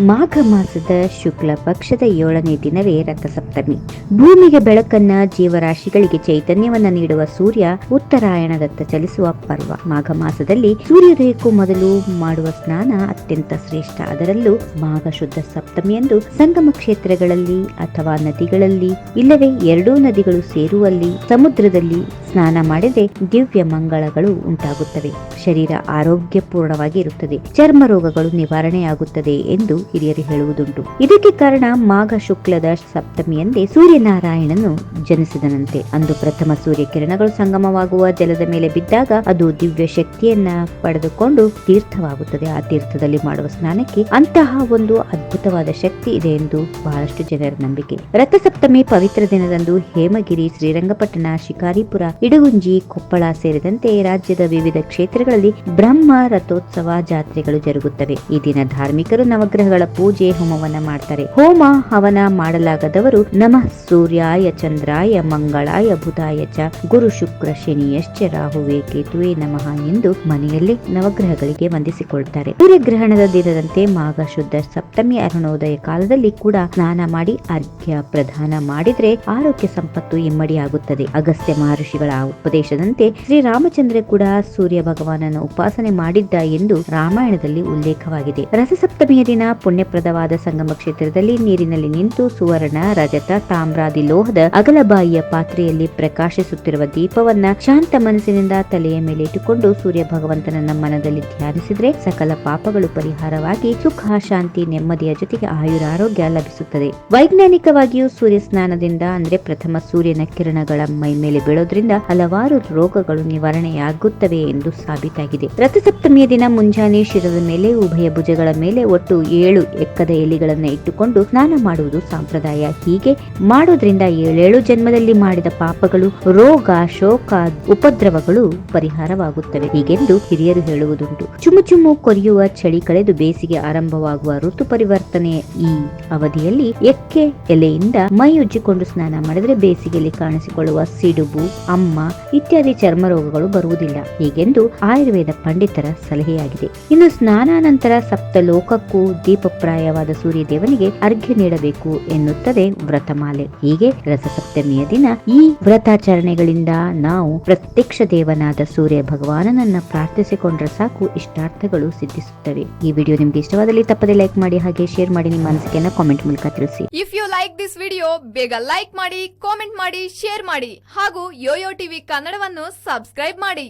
ಮಾಘ ಮಾಸದ ಶುಕ್ಲ ಪಕ್ಷದ ಏಳನೇ ದಿನವೇ ರಥಸಪ್ತಮಿ. ಭೂಮಿಗೆ ಬೆಳಕನ್ನ ಜೀವರಾಶಿಗಳಿಗೆ ಚೈತನ್ಯವನ್ನ ನೀಡುವ ಸೂರ್ಯ ಉತ್ತರಾಯಣದತ್ತ ಚಲಿಸುವ ಪರ್ವ. ಮಾಘ ಮಾಸದಲ್ಲಿ ಸೂರ್ಯೋದಯಕ್ಕೂ ಮೊದಲು ಮಾಡುವ ಸ್ನಾನ ಅತ್ಯಂತ ಶ್ರೇಷ್ಠ. ಅದರಲ್ಲೂ ಮಾಘ ಶುದ್ಧ ಸಪ್ತಮಿಯಂದು ಸಂಗಮ ಕ್ಷೇತ್ರಗಳಲ್ಲಿ ಅಥವಾ ನದಿಗಳಲ್ಲಿ, ಇಲ್ಲವೇ ಎರಡೂ ನದಿಗಳು ಸೇರುವಲ್ಲಿ, ಸಮುದ್ರದಲ್ಲಿ ಸ್ನಾನ ಮಾಡದೆ ದಿವ್ಯ ಮಂಗಳಗಳು ಉಂಟಾಗುತ್ತವೆ. ಶರೀರ ಆರೋಗ್ಯಪೂರ್ಣವಾಗಿ ಇರುತ್ತದೆ ಚರ್ಮ ರೋಗಗಳು ನಿವಾರಣೆಯಾಗುತ್ತದೆ ಎಂದು ಹಿರಿಯರು ಹೇಳುವುದುಂಟು. ಇದಕ್ಕೆ ಕಾರಣ ಮಾಘ ಶುಕ್ಲದ ಸಪ್ತಮಿಯಂದೇ ಸೂರ್ಯನಾರಾಯಣನು ಜನಿಸಿದನಂತೆ. ಅಂದು ಪ್ರಥಮ ಸೂರ್ಯ ಕಿರಣಗಳು ಸಂಗಮವಾಗುವ ಜಲದ ಮೇಲೆ ಬಿದ್ದಾಗ ಅದು ದಿವ್ಯ ಶಕ್ತಿಯನ್ನ ಪಡೆದುಕೊಂಡು ತೀರ್ಥವಾಗುತ್ತದೆ. ಆ ತೀರ್ಥದಲ್ಲಿ ಮಾಡುವ ಸ್ನಾನಕ್ಕೆ ಅಂತಹ ಒಂದು ಅದ್ಭುತವಾದ ಶಕ್ತಿ ಇದೆ ಎಂದು ಬಹಳಷ್ಟು ಜನರ ನಂಬಿಕೆ. ರಥಸಪ್ತಮಿ ಪವಿತ್ರ ದಿನದಂದು ಹೇಮಗಿರಿ, ಶ್ರೀರಂಗಪಟ್ಟಣ, ಶಿಕಾರಿಪುರ, ಇಡಗುಂಜಿ, ಕೊಪ್ಪಳ ಸೇರಿದಂತೆ ರಾಜ್ಯದ ವಿವಿಧ ಕ್ಷೇತ್ರಗಳಲ್ಲಿ ಬ್ರಹ್ಮ ರಥೋತ್ಸವ ಜಾತ್ರೆಗಳು ಜರುಗುತ್ತವೆ. ಈ ದಿನ ಧಾರ್ಮಿಕರು ನವಗ್ರಹಗಳ ಪೂಜೆ ಹೋಮವನ್ನ ಮಾಡ್ತಾರೆ. ಹೋಮ ಹವನ ಮಾಡಲಾಗದವರು ನಮಃ ಸೂರ್ಯಾಯ ಚಂದ್ರಾಯ ಮಂಗಳಾಯ ಬುಧಾಯ ಚ ಗುರು ಶುಕ್ರ ಶನಿಯಶ್ಚ ರಾಹುವೇ ಕೇತುವೆ ನಮಃ ಎಂದು ಮನೆಯಲ್ಲಿ ನವಗ್ರಹಗಳಿಗೆ ವಂದಿಸಿಕೊಳ್ತಾರೆ. ಸೂರ್ಯಗ್ರಹಣದ ದಿನದಂತೆ ಮಾಘ ಶುದ್ಧ ಸಪ್ತಮಿ ಅರುಣೋದಯ ಕಾಲದಲ್ಲಿ ಕೂಡ ಸ್ನಾನ ಮಾಡಿ ಅರ್ಘ್ಯ ಪ್ರದಾನ ಮಾಡಿದ್ರೆ ಆರೋಗ್ಯ ಸಂಪತ್ತು ಇಮ್ಮಡಿಯಾಗುತ್ತದೆ. ಅಗಸ್ತ್ಯ ಮಹರ್ಷಿಗಳ ಉಪದೇಶದಂತೆ ಶ್ರೀರಾಮಚಂದ್ರ ಕೂಡ ಸೂರ್ಯ ಭಗವಾನನ ಉಪಾಸನೆ ಮಾಡಿದ್ದ ಎಂದು ರಾಮಾಯಣದಲ್ಲಿ ಉಲ್ಲೇಖವಾಗಿದೆ. ರಸಸಪ್ತಮಿಯ ದಿನ ಪುಣ್ಯಪ್ರದವಾದ ಸಂಗಮ ಕ್ಷೇತ್ರದಲ್ಲಿ ನೀರಿನಲ್ಲಿ ನಿಂತು ಸುವರ್ಣ, ರಜತ, ತಾಮ್ರಾದಿ ಲೋಹದ ಅಗಲಬಾಯಿಯ ಪಾತ್ರೆಯಲ್ಲಿ ಪ್ರಕಾಶಿಸುತ್ತಿರುವ ದೀಪವನ್ನ ಶಾಂತ ಮನಸ್ಸಿನಿಂದ ತಲೆಯ ಮೇಲೆ ಇಟ್ಟುಕೊಂಡು ಸೂರ್ಯ ಭಗವಂತನನ್ನ ಮನದಲ್ಲಿ ಧ್ಯಾನಿಸಿದ್ರೆ ಸಕಲ ಪಾಪಗಳು ಪರಿಹಾರವಾಗಿ ಸುಖ, ಶಾಂತಿ, ನೆಮ್ಮದಿಯ ಜೊತೆಗೆ ಆಯುರಾರೋಗ್ಯ ಲಭಿಸುತ್ತದೆ. ವೈಜ್ಞಾನಿಕವಾಗಿಯೂ ಸೂರ್ಯ ಸ್ನಾನದಿಂದ, ಅಂದ್ರೆ ಪ್ರಥಮ ಸೂರ್ಯನ ಕಿರಣಗಳ ಮೈ ಮೇಲೆ ಬೀಳೋದ್ರಿಂದ ಹಲವಾರು ರೋಗಗಳು ನಿವಾರಣೆಯಾಗುತ್ತವೆ ಎಂದು ಸಾಬೀತಾಗಿದೆ. ರಥಸಪ್ತಮಿಯ ದಿನ ಮುಂಜಾನೆ ಶಿರದ ಮೇಲೆ, ಉಭಯ ಭುಜಗಳ ಮೇಲೆ ಒಟ್ಟು ಏಳು ಎಕ್ಕದ ಎಲಿಗಳನ್ನ ಇಟ್ಟುಕೊಂಡು ಸ್ನಾನ ಮಾಡುವುದು ಸಂಪ್ರದಾಯ. ಹೀಗೆ ಮಾಡೋದ್ರಿಂದ ಏಳೇಳು ಜನ್ಮದಲ್ಲಿ ಮಾಡಿದ ಪಾಪಗಳು, ರೋಗ, ಶೋಕ, ಉಪದ್ರವಗಳು ಪರಿಹಾರವಾಗುತ್ತವೆ. ಹೀಗೆಂದು ಹಿರಿಯರು ಹೇಳುವುದುಂಟು. ಚುಮು ಚುಮು ಕೊರಿಯುವ ಚಳಿ ಕಳೆದು ಬೇಸಿಗೆ ಆರಂಭವಾಗುವ ಋತು ಪರಿವರ್ತನೆ ಈ ಅವಧಿಯಲ್ಲಿ ಎಕ್ಕೆ ಎಲೆಯಿಂದ ಮೈ ಉಜ್ಜಿಕೊಂಡು ಸ್ನಾನ ಮಾಡಿದ್ರೆ ಬೇಸಿಗೆಯಲ್ಲಿ ಕಾಣಿಸಿಕೊಳ್ಳುವ ಸಿಡುಬು, ಅಮ್ಮ ಇತ್ಯಾದಿ ಚರ್ಮ ರೋಗಗಳು ಬರುವುದಿಲ್ಲ. ಹೀಗೆಂದು ಆಯುರ್ವೇದ ಪಂಡಿತರ ಸಲಹೆಯಾಗಿದೆ. ಇನ್ನು ಸ್ನಾನಾನಂತರ ಸಪ್ತ ಲೋಕಕ್ಕೂ ದೀಪಪ್ರಾಯವಾದ ಸೂರ್ಯ ದೇವನಿಗೆ ಅರ್ಘ್ಯ ನೀಡಬೇಕು ಎನ್ನುತ್ತದೆ ವ್ರತಮಾಲೆ. ಹೀಗೆ ರಥಸಪ್ತಮಿಯ ದಿನ ಈ ವ್ರತಾಚರಣೆಗಳಿಂದ ನಾವು ಪ್ರತ್ಯಕ್ಷ ದೇವನಾದ ಸೂರ್ಯ ಭಗವಾನನನ್ನ ಪ್ರಾರ್ಥಿಸಿಕೊಂಡ್ರೆ ಸಾಕು ಇಷ್ಟಾರ್ಥಗಳು ಸಿದ್ಧಿಸುತ್ತವೆ. ಈ ವಿಡಿಯೋ ನಿಮ್ಗೆ ಇಷ್ಟವಾದಲ್ಲಿ ತಪ್ಪದೆ ಲೈಕ್ ಮಾಡಿ ಹಾಗೆ ಶೇರ್ ಮಾಡಿ ನಿಮ್ಮ ಅನಿಸಿಕೆಯನ್ನ ಕಾಮೆಂಟ್ ಮೂಲಕ ತಿಳಿಸಿ. If you like this video ಬೇಗ ಲೈಕ್ ಮಾಡಿ ಕಾಮೆಂಟ್ ಮಾಡಿ ಶೇರ್ ಮಾಡಿ ಹಾಗೂ ಯೋಯೋ ಟಿವಿ ಕನ್ನಡವನ್ನು ಸಬ್ಸ್ಕ್ರೈಬ್ ಮಾಡಿ.